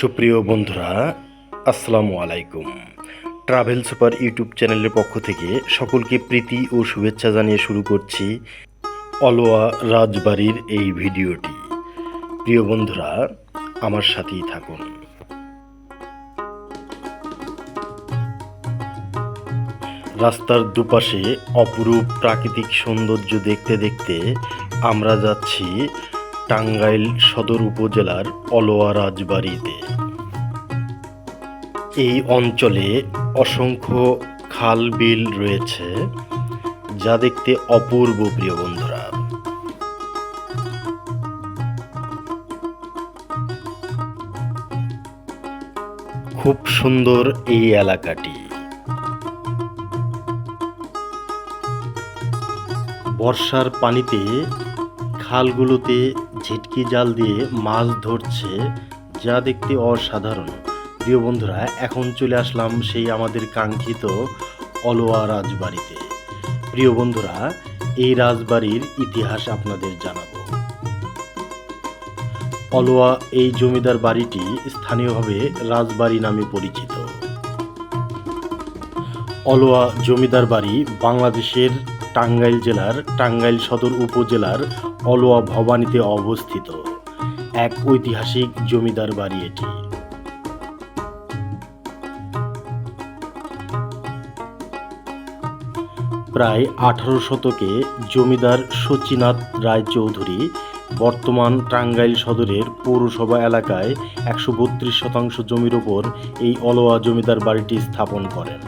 সুপ্রিয় বন্ধুরা, আসসালামু আলাইকুম। ট্রাভেল সুপার ইউটিউব চ্যানেলের পক্ষ থেকে সকলকে প্রীতি ও শুভেচ্ছা জানিয়ে শুরু করছি অলওয়া রাজবাড়ির এই ভিডিওটি। প্রিয় বন্ধুরা, আমার সাথেই থাকুন। রাস্তার দুপাশে অপরূপ প্রাকৃতিক সৌন্দর্য দেখতে দেখতে আমরা যাচ্ছি টাঙ্গাইল সদর উপজেলার অলওয়া রাজবাড়িতে। এই অঞ্চলে অসংখ্য খাল বিল রয়েছে, যা দেখতে অপূর্ব প্রিয় বন্ধুরা। খুব সুন্দর এই এলাকাটি। বর্ষার পানিতে খালগুলোতে ঝিটকি জাল দিয়ে মাছ ধরছে, যা দেখতে অসাধারণ। প্রিয় বন্ধুরা, এখন চলে আসলাম সেই আমাদের কাঙ্ক্ষিত অলওয়া রাজবাড়িতে। প্রিয় বন্ধুরা, এই রাজবাড়ির ইতিহাস আপনাদের জানাব। অলওয়া এই জমিদার বাড়িটি স্থানীয়ভাবে রাজবাড়ি নামে পরিচিত। অলওয়া জমিদার বাড়ি বাংলাদেশের টাঙ্গাইল জেলার টাঙ্গাইল সদর উপজেলার অলওয়া ভবানীতে অবস্থিত এক ঐতিহাসিক জমিদার বাড়ি এটি। প্রায় আঠারো শতকে জমিদার শচীনাথ রায়চৌধুরী বর্তমান টাঙ্গাইল সদরের পৌরসভা এলাকায় একশো বত্রিশ শতাংশ জমির ওপর এই অলওয়া জমিদার বাড়িটি স্থাপন করেন।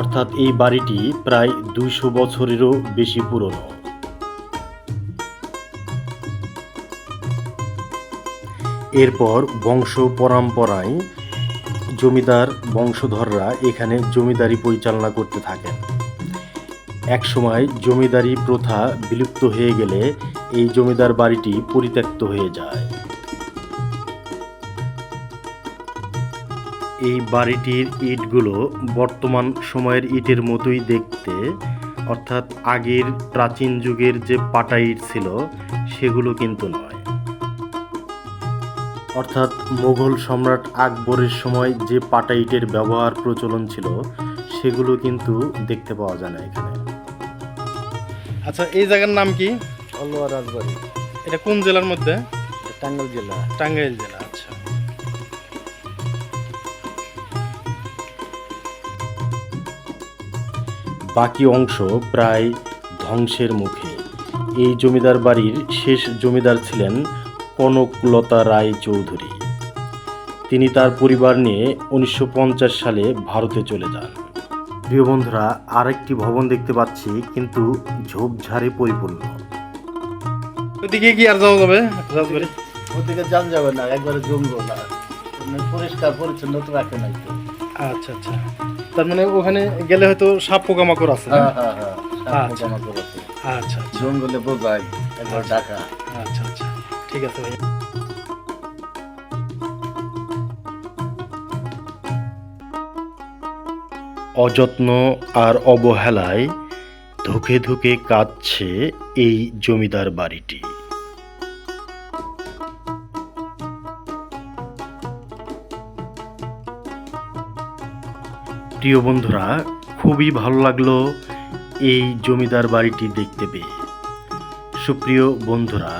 অর্থাৎ এই বাড়িটি প্রায় দুইশো বছরেরও বেশি পুরনো। এরপর বংশ পরম্পরায় জমিদার বংশধররা এখানে জমিদারি পরিচালনা করতে থাকেন। একসময় জমিদারি প্রথা বিলুপ্ত হয়ে গেলে এই জমিদার বাড়িটি পরিত্যক্ত হয়ে যায়। এই বাড়িটির ইটগুলো বর্তমান সময়ের ইটের মতোই দেখতে অর্থাৎ আগের প্রাচীন যুগের যে পাটা ইট ছিল সেগুলো কিন্তু নয়। অর্থাৎ মোগল সম্রাট আকবরের সময় যে পাটা ইটের ব্যবহার প্রচলন ছিল সেগুলো কিন্তু দেখতে পাওয়া যায় না এখানে। আচ্ছা এই জায়গার নাম কি? অলওয়া রাজবাড়ি। এটা কোন জেলার মধ্যে? টাঙ্গাইল জেলা। টাঙ্গাইল জেলা। বাকি অংশ প্রায় ধ্বংসের মুখে। এই জমিদার বাড়ির শেষ জমিদার ছিলেন কনকলতা রায় চৌধুরী। তিনি তার পরিবার নিয়ে উনিশশো পঞ্চাশ সালে ভারতে চলে যান। প্রিয় বন্ধুরা আরেকটি ভবন দেখতে পাচ্ছি কিন্তু ঝোপঝাড়ে পরিপূর্ণ। ওইদিকে কি আর যাওয়া যাবে? রাজবাড়ি ওদিকে যান যাবে না একবারে জঙ্গল মানে পরিষ্কার পরিচ্ছন্ন তো রাখে নাই আচ্ছা আচ্ছা। তার মানে ওখানে গেলে হয়তো সাপ পোকামাকড় আছে হ্যাঁ? হ্যাঁ হ্যাঁ সাপ আচ্ছা। পোকামাকড় আছে। আচ্ছা আচ্ছা। জঙ্গলে একবার ঢাকা আচ্ছা আচ্ছা। ঠিক আছে ভাই অযত্ন আর অবহেলায় ধুকে ধুকে কাঁদছে এই জমিদার বাড়িটি। প্রিয় বন্ধুরা, খুবই ভালো লাগল এই জমিদার বাড়িটি দেখতে পেয়ে। সুপ্রিয় বন্ধুরা,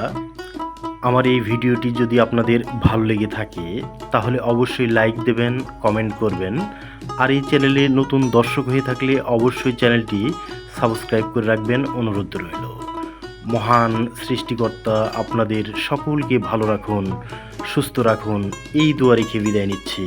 আমার এই ভিডিওটি যদি আপনাদের ভালো লেগে থাকে, তাহলে অবশ্যই লাইক দেবেন, কমেন্ট করবেন, আর এই চ্যানেলে নতুন দর্শক হয়ে থাকলে অবশ্যই চ্যানেলটি সাবস্ক্রাইব করে রাখবেন, অনুরোধ রইল। মহান সৃষ্টিকর্তা আপনাদের সকলকে ভালো রাখুন, সুস্থ রাখুন, এই দুয়ারে খেয়ে বিদায় নিচ্ছি।